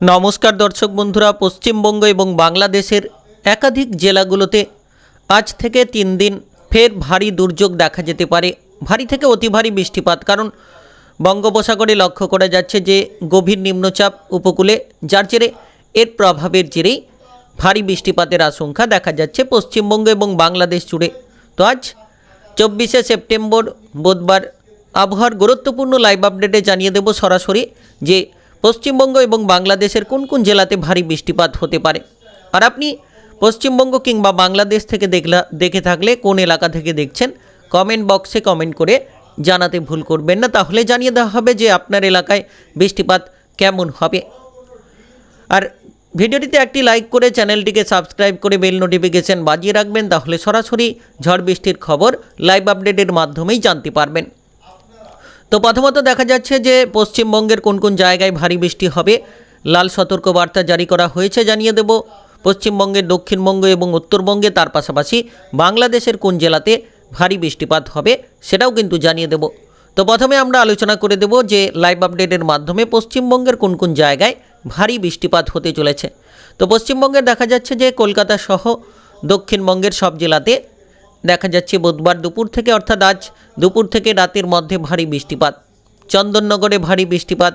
নমস্কার দর্শক বন্ধুরা, পশ্চিমবঙ্গ এবং বাংলাদেশের একাধিক জেলাগুলোতে আজ থেকে তিন দিন ফের ভারী দুর্যোগ দেখা যেতে পারে। ভারী থেকে অতি ভারী বৃষ্টিপাত, কারণ বঙ্গোপসাগরে লক্ষ্য করা যাচ্ছে যে গভীর নিম্নচাপ উপকূলে, যার জেরে এর প্রভাবের জেরেই ভারী বৃষ্টিপাতের আশঙ্কা দেখা যাচ্ছে পশ্চিমবঙ্গ এবং বাংলাদেশ জুড়ে। তো আজ চব্বিশে সেপ্টেম্বর, বুধবার আবহাওয়ার গুরুত্বপূর্ণ লাইভ আপডেটে জানিয়ে দেব সরাসরি যে পশ্চিমবঙ্গ এবং বাংলাদেশের কোন কোন জেলাতে ভারী বৃষ্টিপাত হতে পারে? আর আপনি পশ্চিমবঙ্গ কিংবা বাংলাদেশ থেকে দেখলা দেখে থাকলে কোন এলাকা থেকে দেখছেন কমেন্ট বক্সে কমেন্ট করে জানাতে ভুল করবেন না। তাহলে জানিয়ে দেওয়া হবে যে আপনার এলাকায় বৃষ্টিপাত কেমন হবে। আর ভিডিওটিতে একটি লাইক করে চ্যানেলটিকে সাবস্ক্রাইব করে বেল নোটিফিকেশন বাজিয়ে রাখবেন, তাহলে সরাসরি ঝড় বৃষ্টির খবর লাইভ আপডেটের মাধ্যমেই জানতে পারবেন। তো প্রথমত দেখা যাচ্ছে যে পশ্চিমবঙ্গের কোন কোন জায়গায় ভারী বৃষ্টি হবে। লাল সতর্কবার্তা জারি করা হয়েছে, জানিয়ে দেব। পশ্চিমবঙ্গের দক্ষিণবঙ্গ এবং উত্তরবঙ্গে তার পাশাপাশি বাংলাদেশের কোন জেলাতে ভারী বৃষ্টিপাত হবে সেটাও কিন্তু জানিয়ে দেব। তো প্রথমে আমরা আলোচনা করে দেব যে লাইভ আপডেটের মাধ্যমে পশ্চিমবঙ্গের কোন কোন জায়গায় ভারী বৃষ্টিপাত হতে চলেছে। তো পশ্চিমবঙ্গের দেখা যাচ্ছে যে কলকাতা সহ দক্ষিণবঙ্গের সব জেলাতে দেখা যাচ্ছে বুধবার দুপুর থেকে, অর্থাৎ আজ দুপুর থেকে রাতের মধ্যে ভারী বৃষ্টিপাত। চন্দননগরে ভারী বৃষ্টিপাত।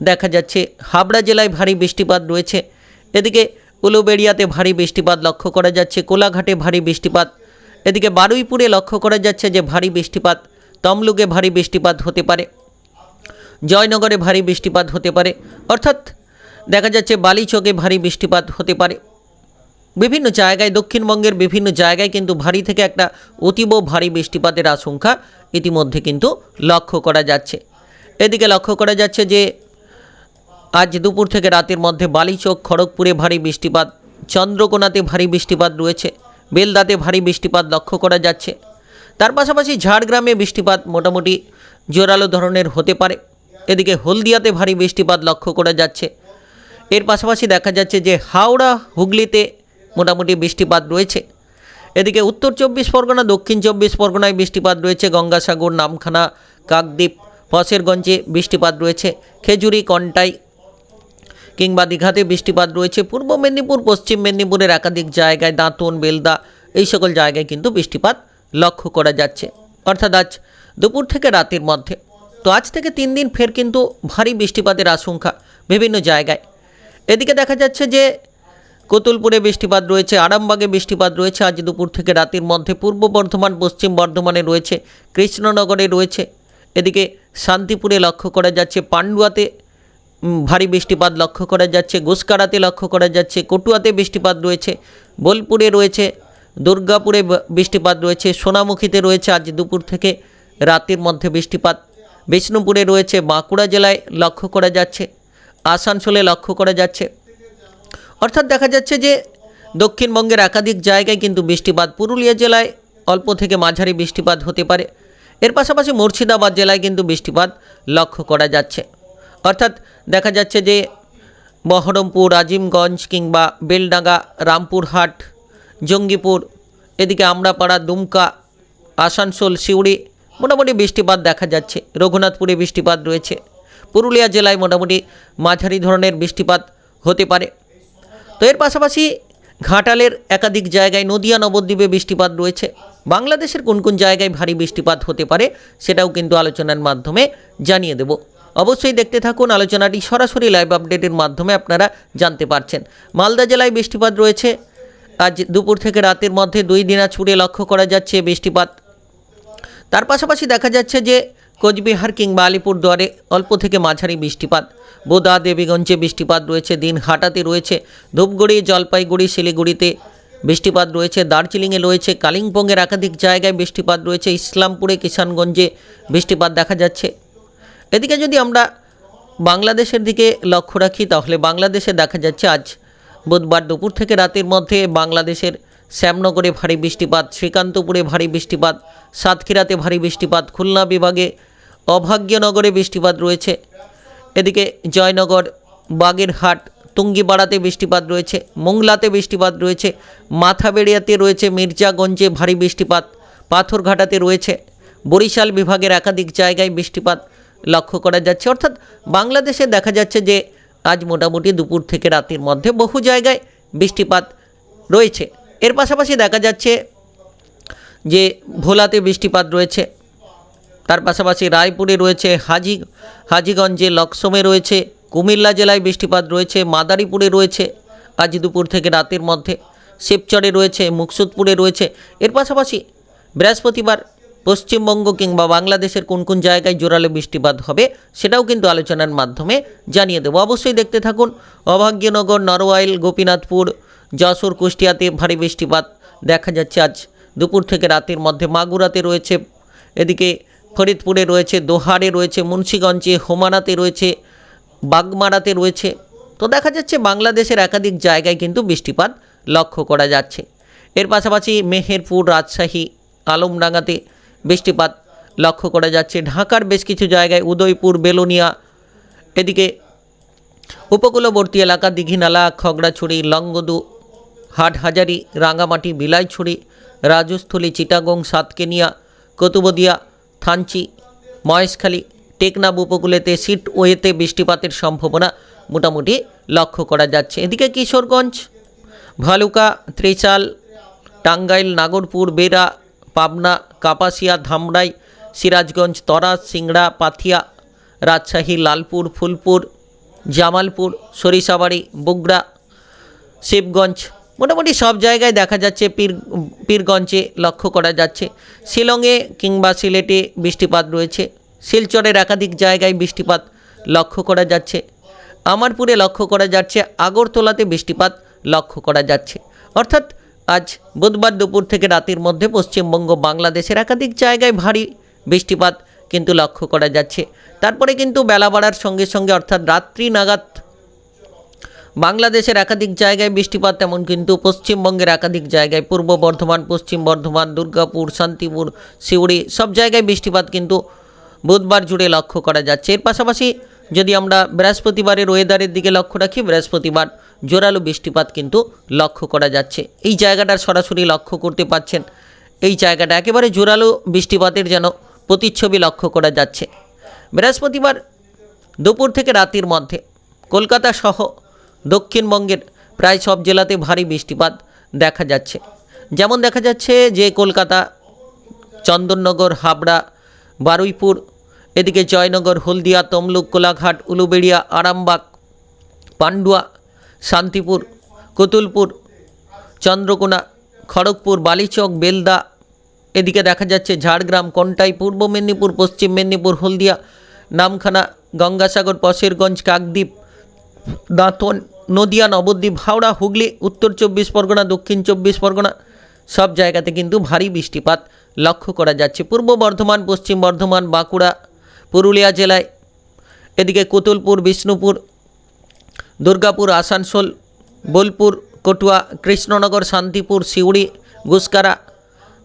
দেখা যাচ্ছে হাবড়া জেলায় ভারী বৃষ্টিপাত রয়েছে। এদিকে উলুবেড়িয়াতে ভারী বৃষ্টিপাত লক্ষ্য করা যাচ্ছে, কোলাঘাটে ভারী বৃষ্টিপাত। এদিকে বারুইপুরে লক্ষ্য করা যাচ্ছে যে ভারী বৃষ্টিপাত, তমলুকে ভারী বৃষ্টিপাত হতে পারে। জয়নগরে ভারী বৃষ্টিপাত হতে পারে। অর্থাৎ দেখা যাচ্ছে বালিচকে ভারী বৃষ্টিপাত হতে পারে। বিভিন্ন জায়গায়, দক্ষিণবঙ্গের বিভিন্ন জায়গায় কিন্তু ভারী থেকে একটা অতীব ভারী বৃষ্টিপাতের আশঙ্কা ইতিমধ্যে কিন্তু লক্ষ্য করা যাচ্ছে। এদিকে লক্ষ্য করা যাচ্ছে যে, আজ দুপুর থেকে রাতের মধ্যে বালিচক, খড়গপুরে ভারী বৃষ্টিপাত, চন্দ্রকোনাতে ভারী বৃষ্টিপাত রয়েছে, বেলদাতে ভারী বৃষ্টিপাত লক্ষ্য করা যাচ্ছে। তার পাশাপাশি ঝাড়গ্রামে বৃষ্টিপাত মোটামুটি জোরালো ধরনের হতে পারে। এদিকে হলদিয়াতে ভারী বৃষ্টিপাত লক্ষ্য করা যাচ্ছে। এর পাশাপাশি দেখা যাচ্ছে যে হাওড়া, হুগলিতে মোটামুটি বৃষ্টিপাত রয়েছে। এদিকে উত্তর চব্বিশ পরগনা, দক্ষিণ চব্বিশ পরগনায় বৃষ্টিপাত রয়েছে। গঙ্গাসাগর, নামখানা, কাকদ্বীপ, ফসেরগঞ্জে বৃষ্টিপাত রয়েছে। খেজুরি, কন্টাই কিংবা দীঘাতে বৃষ্টিপাত রয়েছে। পূর্ব মেদিনীপুর, পশ্চিম মেদিনীপুরের একাধিক জায়গায় দাঁতন, বেলদা এই সকল জায়গায় কিন্তু বৃষ্টিপাত লক্ষ্য করা যাচ্ছে। অর্থাৎ আজ দুপুর থেকে রাতের মধ্যে। তো আজ থেকে তিন দিন ফের কিন্তু ভারী বৃষ্টিপাতের আশঙ্কা বিভিন্ন জায়গায়। এদিকে দেখা যাচ্ছে যে কোতুলপুরে বৃষ্টিপাত রয়েছে আরামবাগে বৃষ্টিপাত রয়েছে। আজ দুপুর থেকে রাতের মধ্যে পূর্ব বর্ধমান পশ্চিম বর্ধমানে রয়েছে কৃষ্ণনগরে রয়েছে। এদিকে শান্তিপুরে লক্ষ্য করা যাচ্ছে পান্ডুয়াতে উম, ভারী বৃষ্টিপাত লক্ষ্য করা যাচ্ছে গুসকারাতে লক্ষ্য করা যাচ্ছে কটুয়াতে বৃষ্টিপাত রয়েছে বোলপুরে রয়েছে দুর্গাপুরে বৃষ্টিপাত রয়েছে সোনামুখীতে রয়েছে আজ দুপুর থেকে রাতের মধ্যে বৃষ্টিপাত। বিষ্ণুপুরে রয়েছে বাঁকুড়া জেলায় লক্ষ্য করা যাচ্ছে আসানসোলে লক্ষ্য করা যাচ্ছে। অর্থাৎ দেখা যাচ্ছে যে দক্ষিণবঙ্গের একাধিক জায়গায় কিন্তু বৃষ্টিপাত, পুরুলিয়া জেলায় অল্প থেকে মাঝারি বৃষ্টিপাত হতে পারে। এর পাশাপাশি মুর্শিদাবাদ জেলায় কিন্তু বৃষ্টিপাত লক্ষ্য করা যাচ্ছে। অর্থাৎ দেখা যাচ্ছে যে বহরমপুর, আজিমগঞ্জ কিংবা বেলডাঙ্গা, রামপুরহাট, জঙ্গিপুর, এদিকে আমরাপাড়া দুমকা, আসানসোল, সিউড়ি মোটামুটি বৃষ্টিপাত দেখা যাচ্ছে। রঘুনাথপুরে বৃষ্টিপাত রয়েছে। পুরুলিয়া জেলায় মোটামুটি মাঝারি ধরনের বৃষ্টিপাত হতে পারে। তো এর পাশাপাশি ঘাটালের একাধিক জায়গায় নদিয়া নবদ্বীপে বৃষ্টিপাত রয়েছে। বাংলাদেশের কোন কোন জায়গায় ভারী বৃষ্টিপাত হতে পারে সেটাও কিন্তু আলোচনার মাধ্যমে জানিয়ে দেব। অবশ্যই দেখতে থাকুন আলোচনাটি সরাসরি লাইভ আপডেটের মাধ্যমে আপনারা জানতে পারছেন। মালদা জেলায় বৃষ্টিপাত রয়েছে। আজ দুপুর থেকে রাতের মধ্যে দুই দিনা দিনাজপুরে লক্ষ্য করা যাচ্ছে বৃষ্টিপাত। তার পাশাপাশি দেখা যাচ্ছে যে কোচবিহার কিংবা আলিপুরদুয়ারে অল্প থেকে মাঝারি বৃষ্টিপাত। বোদা দেবীগঞ্জে বৃষ্টিপাত রয়েছে দিনহাটাতে রয়েছে। ধূপগুড়ি, জলপাইগুড়ি, শিলিগুড়িতে বৃষ্টিপাত রয়েছে। দার্জিলিংয়ে রয়েছে, কালিম্পংয়ের একাধিক জায়গায় বৃষ্টিপাত রয়েছে। ইসলামপুরে, কিষানগঞ্জে বৃষ্টিপাত দেখা যাচ্ছে। এদিকে যদি আমরা বাংলাদেশের দিকে লক্ষ্য রাখি, তাহলে বাংলাদেশে দেখা যাচ্ছে, আজ বুধবার দুপুর থেকে রাতের মধ্যে বাংলাদেশের শ্যামনগরে ভারী বৃষ্টিপাত, শ্রীকান্তপুরে ভারী বৃষ্টিপাত, সাতক্ষীরাতে ভারী বৃষ্টিপাত, খুলনা বিভাগে অভাগ্যনগরে বৃষ্টিপাত রয়েছে। এদিকে জয়নগর, বাগেরহাট, তুঙ্গিপাড়াতে বৃষ্টিপাত রয়েছে, মোংলাতে বৃষ্টিপাত রয়েছে, মাথাবেড়িয়াতে রয়েছে মির্জাগঞ্জে ভারী বৃষ্টিপাত, পাথরঘাটাতে রয়েছে, বরিশাল বিভাগের একাধিক জায়গায় বৃষ্টিপাত লক্ষ্য করা যাচ্ছে। অর্থাৎ বাংলাদেশে দেখা যাচ্ছে যে আজ মোটামুটি দুপুর থেকে রাতের মধ্যে বহু জায়গায় বৃষ্টিপাত রয়েছে। এর পাশাপাশি দেখা যাচ্ছে যে ভোলাতে বৃষ্টিপাত রয়েছে তার পাশাপাশি রায়পুরে রয়েছে হাজি, হাজিগঞ্জে লক্সমে রয়েছে, কুমিল্লা জেলায় বৃষ্টিপাত রয়েছে, মাদারীপুরে রয়েছে, আজ দুপুর থেকে রাতের মধ্যে, শিবচরে রয়েছে, মুকসুদপুরে রয়েছে। এর পাশাপাশি বৃহস্পতিবার পশ্চিমবঙ্গ কিংবা বাংলাদেশের কোন কোন জায়গায় জোরালো বৃষ্টিপাত হবে, সেটাও কিন্তু আলোচনার মাধ্যমে জানিয়ে দেবো। অবশ্যই দেখতে থাকুন অভাগ্যনগর, নরওয়াইল, গোপীনাথপুর, যশোর, কুষ্টিয়াতে ভারী বৃষ্টিপাত দেখা যাচ্ছে আজ দুপুর থেকে রাতের মধ্যে, মাগুরাতে রয়েছে, এদিকে ফরিদপুরে রয়েছে, দোহারে রয়েছে, মুন্সীগঞ্জে হোমানাতে রয়েছে, বাগমারাতে রয়েছে। তো দেখা যাচ্ছে বাংলাদেশের একাধিক জায়গায় কিন্তু বৃষ্টিপাত লক্ষ্য করা যাচ্ছে। এর পাশাপাশি মেহেরপুর, রাজশাহী আলমডাঙ্গাতে বৃষ্টিপাত লক্ষ্য করা যাচ্ছে। ঢাকার বেশ কিছু জায়গায় উদয়পুর, বেলোনিয়া, এদিকে উপকূলবর্তী এলাকা দীঘিনালা, খগড়াছড়ি, লংগদু, হাটহাজারি, রাঙ্গামাটি, বিলাইছড়ি, রাজস্থলী, চিটাগং, সাতকেনিয়া, কতুবদিয়া থানচি, মহেশখালী টেকনাব উপকূলেতে সিট ওয়েতে বৃষ্টিপাতের সম্ভাবনা মোটামুটি লক্ষ্য করা যাচ্ছে। এদিকে কিশোরগঞ্জ, ভালুকা, ত্রিচাল, টাঙ্গাইল, নাগরপুর বেরা পাবনা, কাপাসিয়া, ধামরাই, সিরাজগঞ্জ, তরাস, সিংড়া, পাথিয়া, রাজশাহী, লালপুর, ফুলপুর, জামালপুর, সরিষাবাড়ি, বুগড়া, শিবগঞ্জ মোটামুটি সব জায়গায় দেখা যাচ্ছে পীর, পীরগঞ্জে লক্ষ্য করা যাচ্ছে। শিলংয়ে কিংবা সিলেটে বৃষ্টিপাত রয়েছে। শিলচরের একাধিক জায়গায় বৃষ্টিপাত লক্ষ্য করা যাচ্ছে। আমারপুরে লক্ষ্য করা যাচ্ছে, আগরতলাতে বৃষ্টিপাত লক্ষ্য করা যাচ্ছে। অর্থাৎ আজ বুধবার দুপুর থেকে রাতের মধ্যে পশ্চিমবঙ্গ, বাংলাদেশের একাধিক জায়গায় ভারী বৃষ্টিপাত কিন্তু লক্ষ্য করা যাচ্ছে। তারপরে কিন্তু বেলা বাড়ার সঙ্গে সঙ্গে অর্থাৎ রাত্রি নাগাদ বাংলাদেশের একাধিক জায়গায় বৃষ্টিপাত তেমন কিন্তু পশ্চিমবঙ্গের একাধিক জায়গায়, পূর্ব বর্ধমান, পশ্চিম বর্ধমান, দুর্গাপুর, শান্তিপুর, সিউড়ি, সব জায়গায় বৃষ্টিপাত কিন্তু বুধবার জুড়ে লক্ষ্য করা যাচ্ছে। এর পাশাপাশি যদি আমরা বৃহস্পতিবারের ওয়েদারের দিকে লক্ষ্য রাখি, বৃহস্পতিবার জোরালো বৃষ্টিপাত কিন্তু লক্ষ্য করা যাচ্ছে। এই জায়গাটার সরাসরি লক্ষ্য করতে পাচ্ছেন এই জায়গাটা একেবারে জোরালো বৃষ্টিপাতের যেন প্রতিচ্ছবি লক্ষ্য করা যাচ্ছে। বৃহস্পতিবার দুপুর থেকে রাতের মধ্যে কলকাতা সহ দক্ষিণবঙ্গের প্রায় সব জেলাতে ভারী বৃষ্টিপাত দেখা যাচ্ছে। যেমন দেখা যাচ্ছে যে কলকাতা, চন্দননগর, হাবড়া, বারুইপুর, এদিকে জয়নগর, হলদিয়া, তমলুক, কোলাঘাট, উলুবেড়িয়া, আরামবাগ, পান্ডুয়া, শান্তিপুর, কতুলপুর, চন্দ্রকোনা, খড়গপুর, বালিচক, বেলদা, এদিকে দেখা যাচ্ছে ঝাড়গ্রাম, কন্টাই, পূর্ব মেদিনীপুর, পশ্চিম মেদিনীপুর, হলদিয়া, নামখানা, গঙ্গাসাগর পশেরগঞ্জ কাকদ্বীপ দাঁতন, নদিয়া, নবদ্বীপ, হাওড়া, হুগলি, উত্তর চব্বিশ পরগনা, দক্ষিণ চব্বিশ পরগনা, সব জায়গাতে কিন্তু ভারী বৃষ্টিপাত লক্ষ্য করা যাচ্ছে। পূর্ব বর্ধমান, পশ্চিম বর্ধমান, বাঁকুড়া, পুরুলিয়া জেলায়, এদিকে কোতুলপুর, বিষ্ণুপুর, দুর্গাপুর, আসানসোল, বোলপুর, কটুয়া, কৃষ্ণনগর, শান্তিপুর, সিউড়ি, গুসকারা,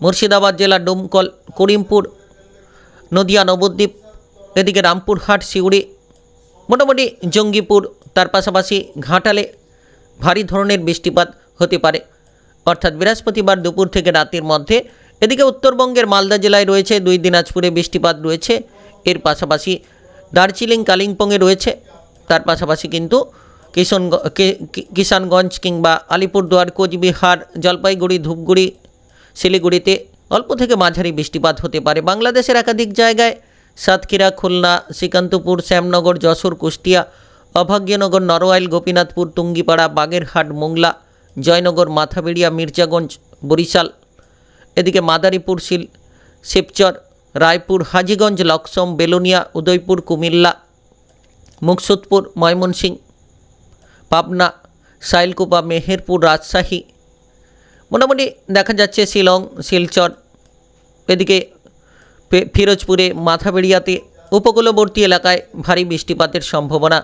মুর্শিদাবাদ জেলা, ডোমকল, করিমপুর, নদিয়া, নবদ্বীপ, এদিকে রামপুরহাট, সিউড়ি মোটামুটি জঙ্গিপুর, তার পাশাপাশি ঘাটালে ভারী ধরনের বৃষ্টিপাত হতে পারে। অর্থাৎ বৃহস্পতিবার দুপুর থেকে রাতের মধ্যে এদিকে উত্তরবঙ্গের মালদা জেলায় রয়েছে দুই দিনাজপুরে বৃষ্টিপাত রয়েছে। এর পাশাপাশি দার্জিলিং, কালিম্পংয়ে রয়েছে। তার পাশাপাশি কিন্তু কিষণ কিষানগঞ্জ কিংবা আলিপুরদুয়ার, কোচবিহার, জলপাইগুড়ি, ধূপগুড়ি, শিলিগুড়িতে অল্প থেকে মাঝারি বৃষ্টিপাত হতে পারে। বাংলাদেশের একাধিক জায়গায় সাতক্ষীরা, খুলনা, শ্রীকান্তপুর, শ্যামনগর, যশোর, কুষ্টিয়া, অভাগ্যনগর, নরওয়াইল, গোপীনাথপুর, টুঙ্গিপাড়া, বাগেরহাট, মোংলা, জয়নগর, মাথাবেড়িয়া, মির্জাগঞ্জ, বরিশাল। এদিকে মাদারীপুর, শিল, শিবচর, রায়পুর, হাজিগঞ্জ, লক্সম, বেলুনিয়া, উদয়পুর, কুমিল্লা, মুকসুদপুর, ময়মনসিংহ, পাবনা সাইলকুপা মেহেরপুর, রাজশাহী। মোটামুটি দেখা যাচ্ছে শিলং, শিলচর। এদিকে ফিরোজপুরে মাথাবেড়িয়াতে উপকূলবর্তী এলাকায় ভারী বৃষ্টিপাতের সম্ভাবনা।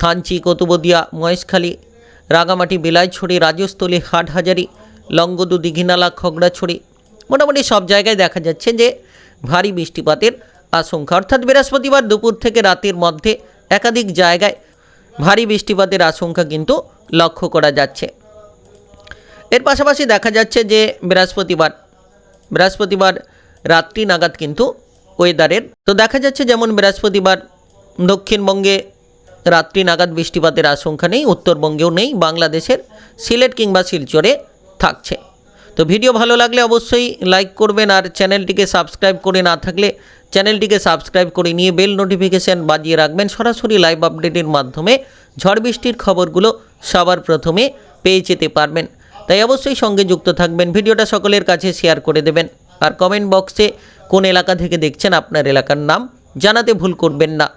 থানচি, কতুবদিয়া, মহেশখালী, রাঙামাটি, বিলাইছড়ি, রাজস্থলী, হাটহাজারি লঙ্গদু দীঘিনালা, খগড়াছড়ি মোটামুটি সব জায়গায় দেখা যাচ্ছে যে ভারী বৃষ্টিপাতের আশঙ্কা। অর্থাৎ বৃহস্পতিবার দুপুর থেকে রাতের মধ্যে একাধিক জায়গায় ভারী বৃষ্টিপাতের আশঙ্কা কিন্তু লক্ষ্য করা যাচ্ছে। এর পাশাপাশি দেখা যাচ্ছে যে বৃহস্পতিবার বৃহস্পতিবার রাত্রি নাগাদ কিন্তু ওয়েদারের তো দেখা যাচ্ছে যেমন বৃহস্পতিবার দক্ষিণবঙ্গে রাত্রি নাগাদ বৃষ্টিপাতের আশঙ্কা নেই, উত্তরবঙ্গেও নেই, বাংলাদেশের সিলেট কিংবা শিলচরে থাকছে। তো ভিডিও ভালো লাগলে অবশ্যই লাইক করবেন আর চ্যানেলটিকে সাবস্ক্রাইব করে না থাকলে চ্যানেলটিকে সাবস্ক্রাইব করে নিয়ে বেল নোটিফিকেশান বাজিয়ে রাখবেন। সরাসরি লাইভ আপডেটের মাধ্যমে ঝড় বৃষ্টির খবরগুলো সবার প্রথমে পেয়ে যেতে পারবেন। তাই অবশ্যই সঙ্গে যুক্ত থাকবেন, ভিডিওটা সকলের কাছে শেয়ার করে দেবেন। আর কমেন্ট বক্সে কোন এলাকা থেকে দেখছেন আপনার এলাকার নাম জানাতে ভুল করবেন না।